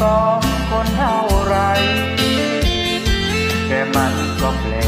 สองคนเท่าไร แต่มันก็แปล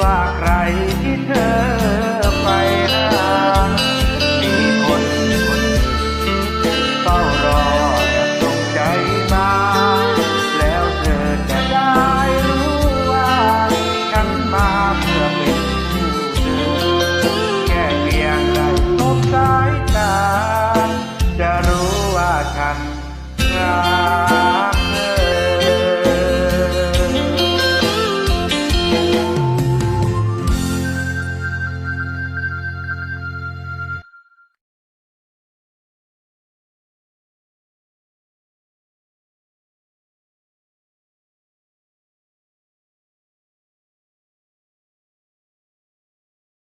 ว่าใครที่เธอไปหามีคนคนเฝ้ารอจะส่งใจมา แล้วเธอจะได้รู้ว่าฉันมาเพื่อเป็นผู้เธอแค่เพียงได้พบสายตา จะรู้ว่าฉันรัก